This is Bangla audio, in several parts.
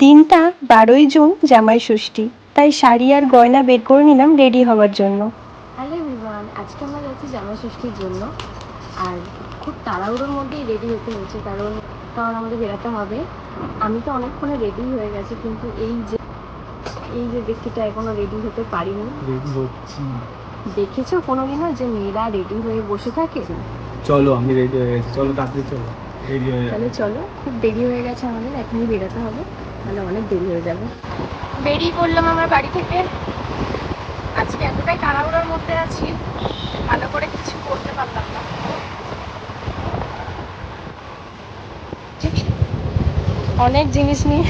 দিনটা বারোই জুন জামাই ষষ্ঠী। তাই শাড়ি আর গয়না বের করে নিলাম রেডি হওয়ার জন্য। হ্যালো এভরিওয়ান আজকে আমরা যাচ্ছি জামা ষষ্ঠীর জন্য। আর খুব তাড়াহুড়োর মধ্যেই রেডি হতে হচ্ছে কারণ কারণ আমাদের বেরোতে হবে। আমি তো অনেকক্ষণে রেডি হয়ে গেছি কিন্তু এই যে এই যে ব্যক্তিটা এখনও রেডি হতে পারিনি। দেখেছ কোনোদিনও যে মেয়েরা রেডি হয়ে বসে থাকে? চলো আমি রেডি হয়ে গেছি। চলো তাড়াতাড়ি চলো। রেডি হয়ে তাহলে চলো খুব দেরি হয়ে গেছে আমাদের এখনই বেরোতে হবে। তাহলে অনেক দেরি হয়ে যাবে। বেরিয়ে পড়লাম আমার বাড়ি থেকে। আজকে এতটাই তাড়াহুড়োর মধ্যে আছি ভালো করে কিছু করতে পারলাম না। অনেক জিনিস নিয়ে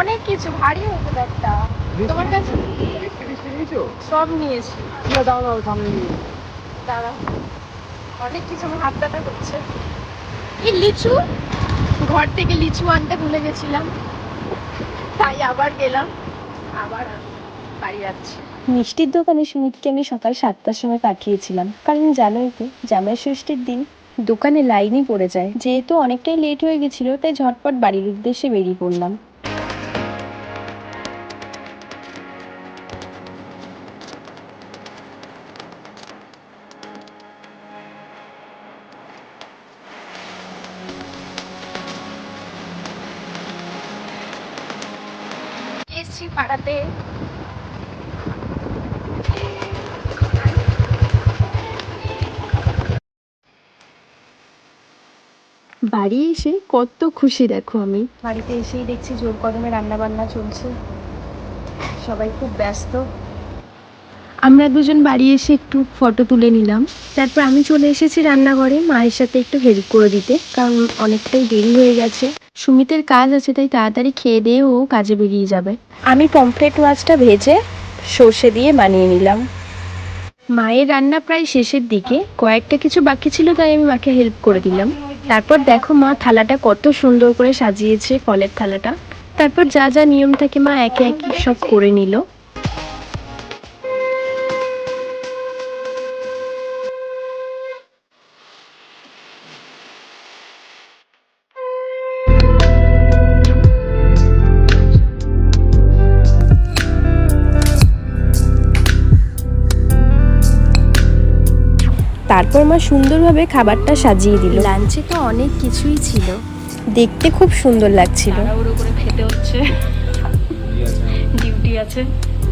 অনেক কিছু ভারী হতো ব্যাগটা তোমার কাছে? সব নিয়েছি। দাও দাও সামনে নিয়ে অনেক কিছু আমার হাত ব্যথা করছে। এই লিচু? ঘর থেকে লিচু আনতে ভুলে গেছিলাম। তাই আবার গেলাম, আবার বাড়ি যাচ্ছি। মিষ্টির দোকানে সুমিতকে আমি সকাল সাতটার সময় পাঠিয়েছিলাম। কারণ জানোই তো জামাই ষষ্ঠীর দিন দোকানে লাইনই পড়ে যায়। যেহেতু অনেকটাই লেট হয়ে গেছিল, তাই ঝটপট বাড়ির উদ্দেশ্যে বেরিয়ে পড়লাম। এসছি পাড়াতে। বাড়ি এসে কত খুশি দেখো আমি। বাড়িতে এসেই দেখছি জোর কদমে রান্না বান্না চলছে। সবাই খুব ব্যস্ত। আমরা দুজন বাড়ি এসে একটু ফটো তুলে নিলাম। তারপর আমি চলে এসেছি রান্নাঘরে মায়ের সাথে একটু হেল্প করে দিতে কারণ অনেকটাই দেরি হয়ে গেছে। সুমিতের কাজ আছে তাই তাড়াতাড়ি খেয়ে দিয়ে ও কাজে বেরিয়ে যাবে। আমি পমফ্রেট মাছটা ভেজে সর্ষে দিয়ে বানিয়ে নিলাম। মায়ের রান্না প্রায় শেষের দিকে। কয়েকটা কিছু বাকি ছিল তাই আমি মাকে হেল্প করে দিলাম। তারপর দেখো মা থালাটা কত সুন্দর করে সাজিয়েছে ফলের থালাটা। তারপর যা যা নিয়ম থাকে মা একে একে সব করে নিল। তারপর মা সুন্দরভাবে খাবারটা সাজিয়ে দিল। লাঞ্চে তো অনেক কিছুই ছিল। দেখতে খুব সুন্দর লাগছিল। করে খেতে হচ্ছে। ডিউটি আছে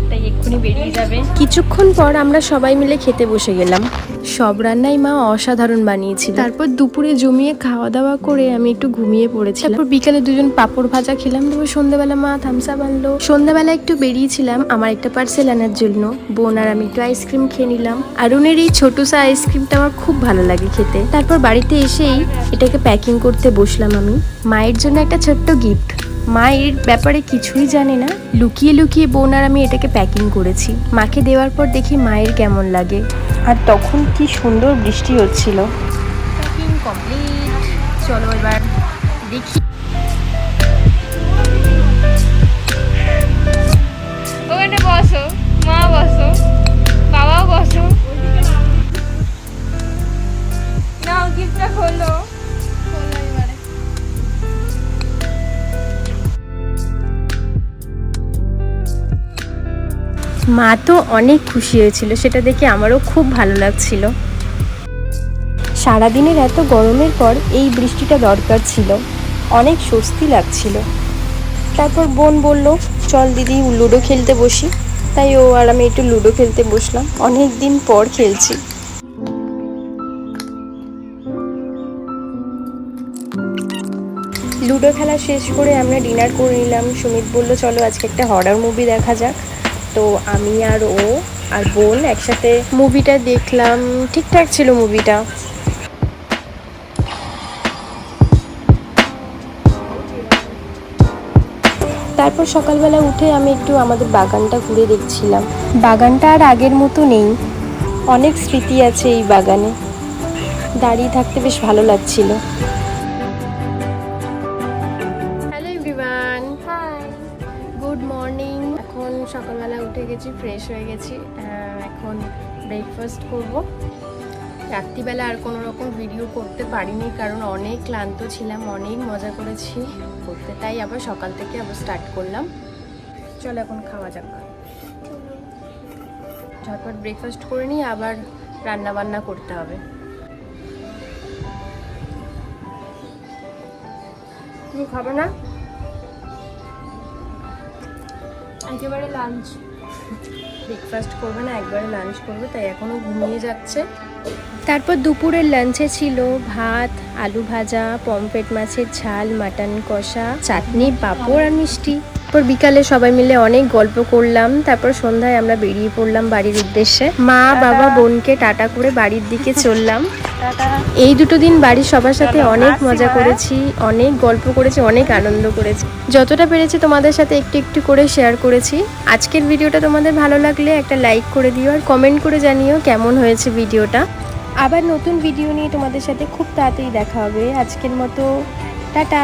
তাই এক্ষুনি বেরিয়ে যাবে। কিছুক্ষণ পর আমরা সবাই মিলে খেতে বসে গেলাম। সব রান্নাই মা অসাধারণ বানিয়েছিল। তারপর দুপুরে জমিয়ে খাওয়া দাওয়া করে আমি একটু ঘুমিয়ে পড়েছি তারপর বিকালে দুজন পাপড় ভাজা খেলাম। তারপর সন্ধ্যাবেলা মা থামসা আনলো। সন্ধ্যাবেলা একটু বেরিয়েছিলাম আমার একটা পার্সেল আনার জন্য। বোন আর আমি একটু আইসক্রিম খেয়ে নিলাম। আরুনের এই ছোটো সা আইসক্রিমটা আমার খুব ভালো লাগে খেতে। তারপর বাড়িতে এসেই এটাকে প্যাকিং করতে বসলাম আমি। মায়ের জন্য একটা ছোট্ট গিফট মা এর ব্যাপারে কিছুই জানে না। লুকিয়ে লুকিয়ে বোন আর আমি এটাকে প্যাকিং করেছি। মাকে দেওয়ার পর দেখি মায়ের কেমন লাগে। আর তখন কি সুন্দর বৃষ্টি হচ্ছিল। চলো এবার দেখি। মা তো অনেক খুশি হয়েছিল, সেটা দেখে আমারও খুব ভালো লাগছিল। সারাদিনের এত গরমের পর এই বৃষ্টিটা দরকার ছিল, অনেক স্বস্তি লাগছিল। তারপর বোন বলল, চল দিদি, লুডো খেলতে বসি। তাই ও আর আমি একটু লুডো খেলতে বসলাম, অনেক দিন পর খেলছি। লুডো খেলা শেষ করে আমরা ডিনার করে নিলাম। সুমিত বলল, চলো আজকে একটা হরার মুভি দেখা যাক। তো আমি আর ও আর বোন একসাথে মুভিটা দেখলাম। ঠিকঠাক ছিল মুভিটা তারপর সকালবেলা উঠে আমি একটু আমাদের বাগানটা ঘুরে দেখছিলাম। বাগানটা আর আগের মতো নেই। অনেক স্মৃতি আছে এই বাগানে। দাঁড়িয়ে থাকতে বেশ ভালো লাগছিল। সকালবেলা উঠে গেছি ফ্রেশ হয়ে গেছি। এখন ব্রেকফাস্ট করব। রাত্রিবেলা আর কোনো রকম ভিডিও করতে পারিনি, কারণ অনেক ক্লান্ত ছিলাম, অনেক মজা করেছি করতে। তাই আবার সকাল থেকে আবার স্টার্ট করলাম। চলো এখন খাওয়া যাক। ঝটপট ব্রেকফাস্ট করে নিয়ে আবার রান্না বান্না করতে হবে। তুমি খাবে না? একেবারে লাঞ্চ ব্রেকফাস্ট করবে না, একবারে লাঞ্চ করবে, তাই এখনও ঘুমিয়ে যাচ্ছে। তারপর দুপুরের লাঞ্চে ছিল ভাত, আলু ভাজা, পমফ্রেট মাছের ঝাল মাটন কষা, চাটনি, পাঁপড় আর মিষ্টি। তারপর বিকালে সবাই মিলে অনেক গল্প করলাম। তারপর সন্ধ্যায় আমরা বেরিয়ে পড়লাম বাড়ির উদ্দেশ্যে। মা বাবা বোনকে টাটা করে বাড়ির দিকে চললাম। এই দুটো দিন বাড়ির সবার সাথে অনেক মজা করেছি অনেক গল্প করেছি অনেক আনন্দ করেছি। যতটা পেরেছি তোমাদের সাথে একটু একটু করে শেয়ার করেছি। আজকের ভিডিওটা তোমাদের ভালো লাগলে একটা লাইক করে দিও আর কমেন্ট করে জানিও কেমন হয়েছে ভিডিওটা। আবার নতুন ভিডিও নিয়ে তোমাদের সাথে খুব তাড়াতাড়ি দেখা হবে। আজকের মতো টাটা।